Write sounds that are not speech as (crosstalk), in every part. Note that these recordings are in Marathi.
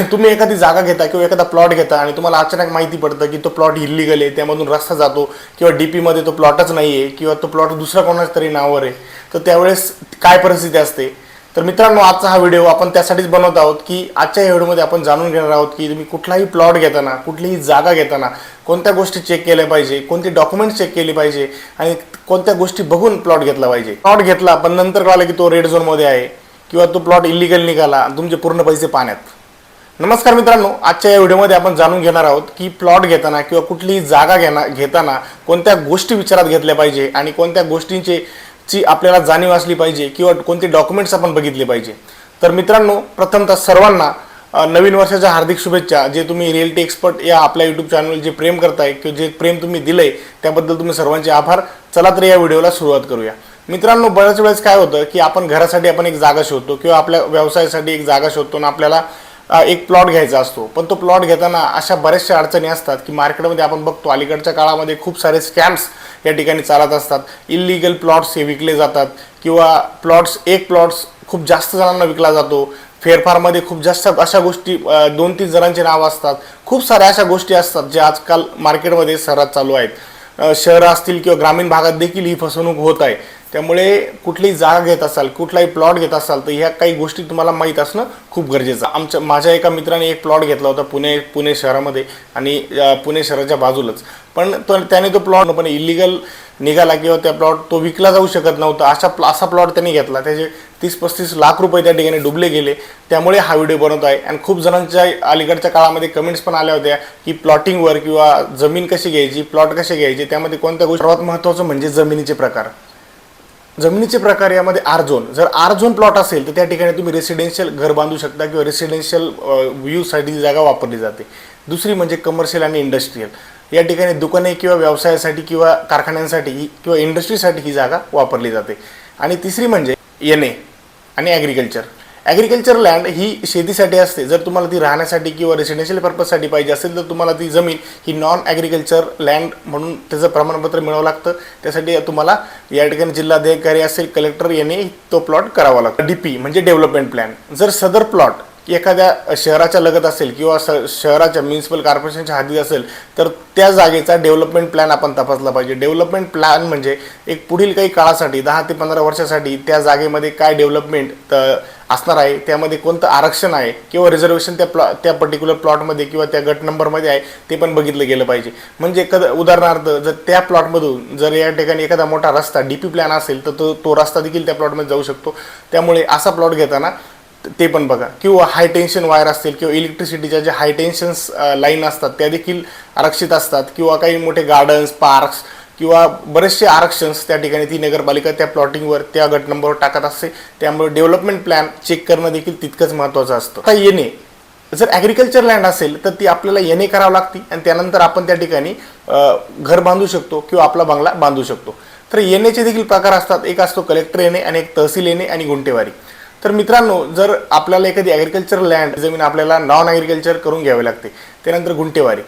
(coughs) तुम्ही एखादी जागा घेता किंवा एखादा प्लॉट घेता आणि तुम्हाला अचानक माहिती पडतं की तो प्लॉट इलिगल आहे त्यामधून रस्ता जातो किंवा डी पीमध्ये तो प्लॉटच नाही आहे किंवा तो प्लॉट दुसऱ्या कोणाच्या तरी नावावर आहे. तर त्यावेळेस काय परिस्थिती असते? तर मित्रांनो आजचा हा व्हिडिओ आपण त्यासाठीच बनवत आहोत की आजच्या व्हिडिओमध्ये आपण जाणून घेणार आहोत की तुम्ही कुठलाही प्लॉट घेताना कुठलीही जागा घेताना कोणत्या गोष्टी चेक केल्या पाहिजे कोणते डॉक्युमेंट चेक केली पाहिजे आणि कोणत्या गोष्टी बघून प्लॉट घेतला पाहिजे. प्लॉट घेतला पण नंतर कळालं की तो रेड झोनमध्ये आहे किंवा तो प्लॉट इलिगल निघाला तुमचे पूर्ण पैसे पाण्यात. नमस्कार मित्रांनो आजच्या या व्हिडिओमध्ये आपण जाणून घेणार आहोत की प्लॉट घेताना किंवा कुठलीही जागा घेना घेताना कोणत्या गोष्टी विचारात घेतल्या पाहिजे आणि कोणत्या गोष्टींचे ची आपल्याला जाणीव असली पाहिजे किंवा कोणते डॉक्युमेंट्स आपण बघितले पाहिजे. तर मित्रांनो प्रथमतः सर्वांना नवीन वर्षाच्या हार्दिक शुभेच्छा. जे तुम्ही रिअल्टी एक्सपर्ट या आपल्या यूट्यूब चॅनल जे प्रेम करताय किंवा जे प्रेम तुम्ही दिलंय त्याबद्दल तुम्ही सर्वांचे आभार. चला तर या व्हिडिओला सुरुवात करूया. मित्रांनो बऱ्याच वेळेस काय होतं की आपण घरासाठी आपण एक जागा शोधतो किंवा आपल्या व्यवसायासाठी एक जागा शोधतो आणि आपल्याला एक प्लॉट घ्यायचा असतो. पण तो प्लॉट घेताना अशा बऱ्याचशा अडचणी असतात की मार्केटमध्ये आपण बघतो अलीकडच्या काळामध्ये खूप सारे स्कॅम्स या ठिकाणी चालत असतात. इलिगल प्लॉट्स हे विकले जातात किंवा प्लॉट्स एक प्लॉट्स खूप जास्त जणांना विकला जातो. फेरफारमध्ये खूप जास्त अशा गोष्टी दोन तीन जणांचे नाव असतात. खूप साऱ्या अशा गोष्टी असतात ज्या आजकाल मार्केटमध्ये सर्रास चालू आहेत. शहरं असतील किंवा ग्रामीण भागात देखील ही फसवणूक होत आहे. त्यामुळे कुठलीही जागा घेत असाल कुठलाही प्लॉट घेत असाल तर ह्या काही गोष्टी तुम्हाला माहीत असणं खूप गरजेचं आमच्या माझ्या एका मित्राने एक प्लॉट घेतला होता पुणे पुणे शहरामध्ये आणि पुणे शहराच्या बाजूलाच. पण तो त्याने तो प्लॉट पण इलिगल निघाला किंवा त्या प्लॉट तो विकला जाऊ शकत नव्हता. अशा प्ल- असा प्लॉट त्यांनी घेतला. त्याचे तीस पस्तीस लाख रुपये त्या ठिकाणी डुबले गेले. त्यामुळे हा व्हिडिओ बनवत आहे. आणि खूप जणांच्या अलीकडच्या काळामध्ये कमेंट्स पण आल्या होत्या की प्लॉटिंगवर किंवा जमीन कशी घ्यायची प्लॉट कसे घ्यायचे त्यामध्ये कोणत्या गोष्टी सर्वात महत्त्वाचं म्हणजे जमिनीचे प्रकार. जमिनीचे प्रकार यामध्ये आर झोन जर आर झोन प्लॉट असेल तर त्या ठिकाणी तुम्ही रेसिडेन्शियल घर बांधू शकता किंवा रेसिडेन्शियल व्ह्यूसाठी जागा वापरली जाते. दुसरी म्हणजे कमर्शियल आणि इंडस्ट्रीयल या ठिकाणी दुकाने किंवा व्यवसायासाठी किंवा कारखान्यांसाठी ही- किंवा इंडस्ट्रीसाठी ही जागा वापरली जाते. आणि तिसरी म्हणजे एन ए आणि ॲग्रिकल्चर ॲग्रिकल्चर लँड ही शेतीसाठी असते. जर तुम्हाला ती राहण्यासाठी किंवा रेसिडेन्शियल पर्पजसाठी पाहिजे असेल तर तुम्हाला ती जमीन ही नॉन ॲग्रिकल्चर लँड म्हणून त्याचं प्रमाणपत्र मिळावं लागतं. त्यासाठी तुम्हाला या ठिकाणी जिल्हाधिकारी असेल कलेक्टर यांनी तो प्लॉट करावा लागतो. डी पी म्हणजे डेव्हलपमेंट प्लॅन जर सदर प्लॉट एखाद्या शहराच्या लगत असेल किंवा स शहराच्या म्युन्सिपल कॉर्पोरेशनच्या हद्दीत असेल तर त्या जागेचा डेव्हलपमेंट प्लॅन आपण तपासला पाहिजे. डेव्हलपमेंट प्लॅन म्हणजे एक पुढील काही काळासाठी दहा ते पंधरा वर्षासाठी त्या जागेमध्ये काय डेव्हलपमेंट असणार आहे त्यामध्ये कोणतं आरक्षण आहे किंवा रिझर्वेशन त्या प्लॉ त्या पर्टिक्युलर प्लॉटमध्ये किंवा त्या गट नंबरमध्ये आहे ते पण बघितलं गेलं पाहिजे. म्हणजे कद उदाहरणार्थ जर त्या प्लॉटमधून जर या ठिकाणी एखादा मोठा रस्ता डी पी प्लॅन असेल तर तो तो रस्ता देखील त्या प्लॉटमध्ये जाऊ शकतो. त्यामुळे असा प्लॉट घेताना ते पण बघा. किंवा हाय टेन्शन वायर असतील किंवा इलेक्ट्रिसिटीच्या ज्या हाय टेन्शन्स लाईन असतात त्या देखील आरक्षित असतात. किंवा काही मोठे गार्डन्स पार्क्स किंवा बरेचसे आरक्षन्स त्या ठिकाणी ती नगरपालिका त्या प्लॉटिंगवर त्या गट नंबरवर टाकत असते. त्यामुळे डेव्हलपमेंट प्लॅन चेक करणं देखील तितकंच महत्त्वाचं असतं. आता येणे. जर ॲग्रिकल्चर लँड असेल तर ती आपल्याला येणे करावं लागते आणि त्यानंतर आपण त्या ठिकाणी घर बांधू शकतो किंवा आपला बंगला बांधू शकतो. तर येण्याचे देखील प्रकार असतात. एक असतो कलेक्टर येणे आणि एक तहसील येणे आणि गुंटेवारी तर मित्रांनो जर आपल्याला एखादी ॲग्रिकल्चर लँड जमीन आपल्याला नॉन ॲग्रिकल्चर करून घ्यावी लागते त्यानंतर गुंटेवारी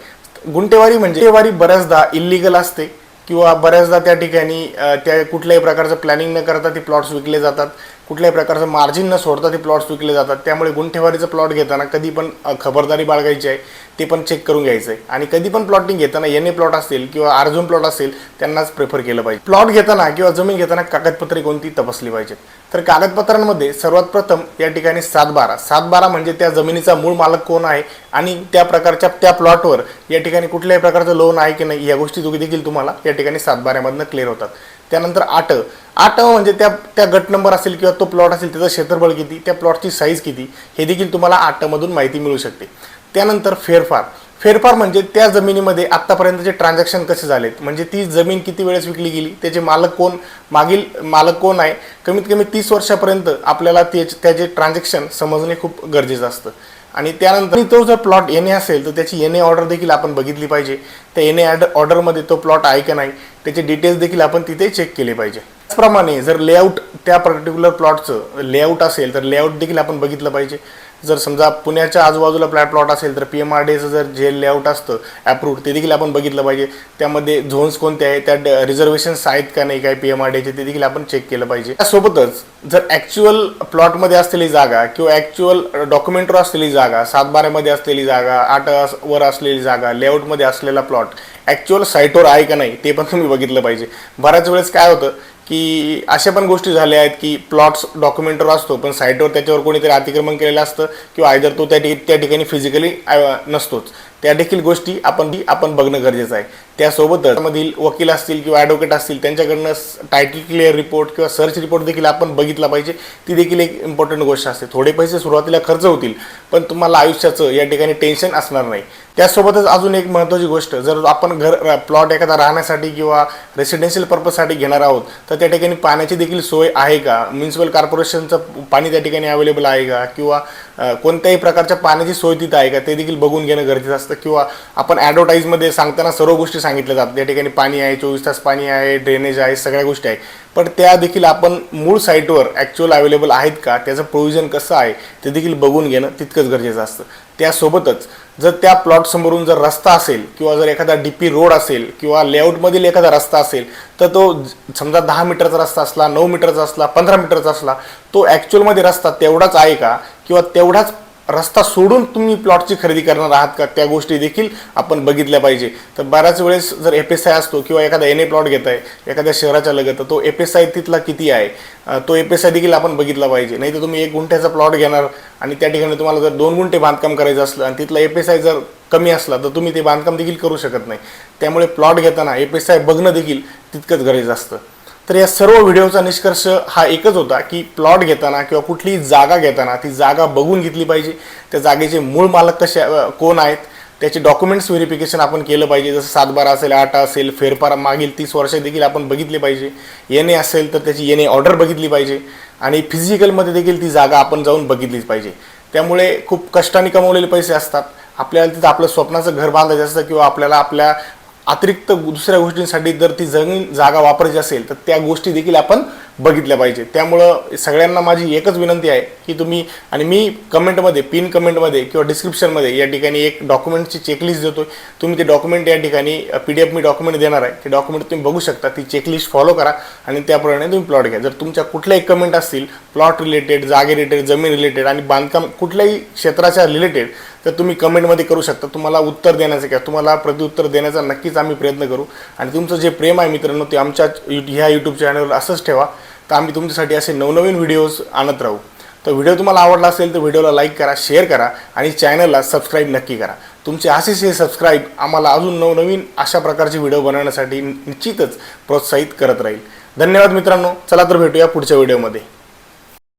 गुंटेवारी म्हणजे गुंटेवारी बऱ्याचदा इल्लिगल असते. किंवा बऱ्याचदा त्या ठिकाणी त्या कुठल्याही प्रकारचं प्लॅनिंग न करता ते प्लॉट्स विकले जातात. कुठल्याही प्रकारचं मार्जिन न सोडता ते प्लॉट्स विकले जातात. त्यामुळे गुंठेवारीचं प्लॉट घेताना कधी पण खबरदारी बाळगायची आहे ते पण चेक करून घ्यायचं आहे. आणि कधी पण प्लॉटिंग घेताना एन ए प्लॉट असेल किंवा आर्झोन प्लॉट असेल त्यांनाच प्रेफर केलं पाहिजे. प्लॉट घेताना किंवा जमीन घेताना कागदपत्रे कोणती तपासली पाहिजेत. तर कागदपत्रांमध्ये सर्वात प्रथम या ठिकाणी सात बारा सात बारा म्हणजे त्या जमिनीचा मूळ मालक कोण आहे आणि त्या प्रकारच्या त्या प्लॉटवर या ठिकाणी कुठल्याही प्रकारचं लोन आहे की नाही या गोष्टी देखील तुम्हाला या ठिकाणी सातबाऱ्यामधनं क्लिअर होतात. त्यानंतर आठ. आठ म्हणजे त्या त्या गट नंबर असेल किंवा तो प्लॉट असेल त्याचं क्षेत्रफळ किती त्या प्लॉटची साईज किती हे देखील तुम्हाला आठमधून माहिती मिळू शकते. त्यानंतर फेरफार. फेरफार म्हणजे त्या जमिनीमध्ये आत्तापर्यंतचे ट्रान्झॅक्शन कसे झालेत? म्हणजे ती जमीन किती वेळेस विकली गेली? त्याचे मालक कोण? मागील मालक कोण आहे? कमीत कमी तीस वर्षापर्यंत आपल्याला ते त्याचे ट्रान्झॅक्शन समजणे खूप गरजेचं असतं. आणि त्यानंतर तो जर प्लॉट येणे असेल तर त्याची येणे ऑर्डर देखील आपण बघितली पाहिजे. त्या येणे ऑर्डरमध्ये तो प्लॉट आहे का नाही त्याचे डिटेल्स देखील आपण तिथे चेक केले पाहिजे. त्याचप्रमाणे जर लेआउट त्या पर्टिक्युलर प्लॉटचं लेआउट असेल तर लेआउट देखील आपण बघितलं पाहिजे. जर समजा पुण्याच्या आजूबाजूला प्लॅट प्लॉट असेल तर पी एम आर डीचं जर जे लेआउट असतं ॲप्रूव्ड ते देखील आपण बघितलं पाहिजे. त्यामध्ये झोन्स कोणते आहेत त्या रिझर्वेशन्स आहेत का नाही काय पी एम आर डीचे ते देखील आपण चेक केलं पाहिजे. त्यासोबतच जर ॲक्च्युअल प्लॉटमध्ये असलेली जागा किंवा ॲक्च्युअल डॉक्युमेंटवर असलेली जागा सातबाऱ्यामध्ये असलेली जागा आठ वर असलेली जागा लेआउटमध्ये असलेला प्लॉट ॲक्च्युअल साईटवर आहे का नाही ते पण तुम्ही बघितलं पाहिजे. बऱ्याच वेळेस काय होतं की अशा पण गोष्टी झाल्या आहेत की प्लॉट्स डॉक्युमेंटवर असतो पण साईटवर त्याच्यावर कोणीतरी अतिक्रमण केलेलं असतं किंवा आयदर तो त्या त्या ठिकाणी फिजिकली नसतोच. त्या देखील गोष्टी आपण आपण बघणं गरजेचं आहे. त्यासोबतच मधील वकील असतील किंवा ॲडव्होकेट असतील त्यांच्याकडनं टायटल क्लिअर रिपोर्ट किंवा सर्च रिपोर्ट देखील आपण बघितला पाहिजे. ती देखील एक इम्पॉर्टंट गोष्ट असते. थोडे पैसे सुरुवातीला खर्च होतील पण तुम्हाला आयुष्याचं या ठिकाणी टेन्शन असणार नाही. त्यासोबतच अजून एक महत्त्वाची गोष्ट जर आपण घर प्लॉट एखादा राहण्यासाठी किंवा रेसिडेन्शियल पर्पजसाठी घेणार आहोत तर त्या ठिकाणी पाण्याची देखील सोय आहे का? म्युन्सिपल कॉर्पोरेशनचं पाणी त्या ठिकाणी अवेलेबल आहे का? किंवा कोणत्याही प्रकारच्या पाण्याची सोय तिथं आहे का? ते देखील बघून घेणं गरजेचं असतं. किंवा आपण ॲडव्हर्टाईजमध्ये सांगताना सर्व गोष्टी सांगितल्या जातात. त्या ठिकाणी पाणी आहे चोवीस तास पाणी आहे ड्रेनेज आहे सगळ्या गोष्टी आहे. पण त्या देखील आपण मूळ साईटवर ॲक्च्युअल अवेलेबल आहेत का? त्याचं प्रोव्हिजन कसं आहे? ते देखील बघून घेणं तितकंच गरजेचं असतं. त्यासोबतच जर त्या प्लॉटसमोरून जर रस्ता असेल किंवा जर एखादा डी पी रोड असेल किंवा लेआउटमधील एखादा रस्ता असेल तर तो समजा दहा मीटरचा रस्ता असला नऊ मीटरचा असला पंधरा मीटरचा असला तो ॲक्च्युअलमध्ये रस्ता तेवढाच आहे का? किंवा तेवढाच रस्ता सोडून तुम्ही प्लॉटची खरेदी करणार आहात का? त्या गोष्टी देखील आपण बघितल्या पाहिजे. तर बऱ्याच वेळेस जर एफ एस आय असतो किंवा एखादा एन ए प्लॉट घेत आहे एखाद्या शहराच्या लगत तर तो एफ एस आय तिथला किती आहे? तो एफ एस आय देखील आपण बघितला पाहिजे. नाही तर तुम्ही एक गुंठ्याचा प्लॉट घेणार आणि त्या ठिकाणी तुम्हाला जर दोन गुंठे बांधकाम करायचं असलं आणि तिथला एफ एस आय जर कमी असला तर तुम्ही ते बांधकाम देखील करू शकत नाही. त्यामुळे प्लॉट घेताना एफ एस आय बघणं देखील तितकंच गरजेचं असतं. तर या सर्व व्हिडिओचा निष्कर्ष हा एकच होता की प्लॉट घेताना किंवा कुठलीही जागा घेताना ती जागा बघून घेतली पाहिजे. त्या जागेचे मूळ मालक कसे कोण आहेत त्याचे डॉक्युमेंट्स व्हेरिफिकेशन आपण केलं पाहिजे. जसं सातबारा असेल आठ असेल फेरफार मागील तीस वर्ष देखील आपण बघितले पाहिजे. एन ए असेल तर त्याची एन ए ऑर्डर बघितली पाहिजे. आणि फिजिकलमध्ये देखील ती जागा आपण जाऊन बघितलीच पाहिजे. त्यामुळे खूप कष्टाने कमवलेले पैसे असतात. आपल्याला तिथं आपलं स्वप्नाचं घर बांधायचं असतं किंवा आपल्याला आपल्या अतिरिक्त दुसऱ्या गोष्टींसाठी जर ती जमीन जागा वापरायची असेल तर त्या गोष्टी देखील आपण बघितल्या पाहिजे. त्यामुळं सगळ्यांना माझी एकच विनंती आहे की तुम्ही आणि मी कमेंटमध्ये पिन कमेंटमध्ये किंवा डिस्क्रिप्शनमध्ये या ठिकाणी एक डॉक्युमेंटची चेकलिस्ट देतो तुम्ही ते डॉक्युमेंट या ठिकाणी पी डी एफ मी डॉक्युमेंट देणार आहे. ते डॉक्युमेंट तुम्ही बघू शकता. ती चेकलिस्ट फॉलो करा आणि त्याप्रमाणे तुम्ही प्लॉट घ्या. जर तुमच्या कुठल्याही कमेंट असतील प्लॉट रिलेटेड जागे रिलेटेड जमीन रिलेटेड आणि बांधकाम कुठल्याही क्षेत्राच्या रिलेटेड तर तुम्ही कमेंटमध्ये करू शकता. तुम्हाला उत्तर देण्याचं किंवा तुम्हाला प्रतिउत्तर देण्याचा नक्कीच आम्ही प्रयत्न करू. आणि तुमचं जे प्रेम आहे मित्रांनो ते आमच्या ह्या यूट्यूब चॅनलवर असंच ठेवा. तर आम्ही तुमच्यासाठी असे नवनवीन व्हिडिओज आणत राहू. तर व्हिडिओ तुम्हाला आवडला असेल तर व्हिडिओला लाईक करा शेअर करा आणि चॅनलला सबस्क्राईब नक्की करा. तुमचे असेच हे सबस्क्राईब आम्हाला अजून नवनवीन अशा प्रकारचे व्हिडिओ बनवण्यासाठी निश्चितच प्रोत्साहित करत राहील. धन्यवाद मित्रांनो. चला तर भेटूया पुढच्या व्हिडिओमध्ये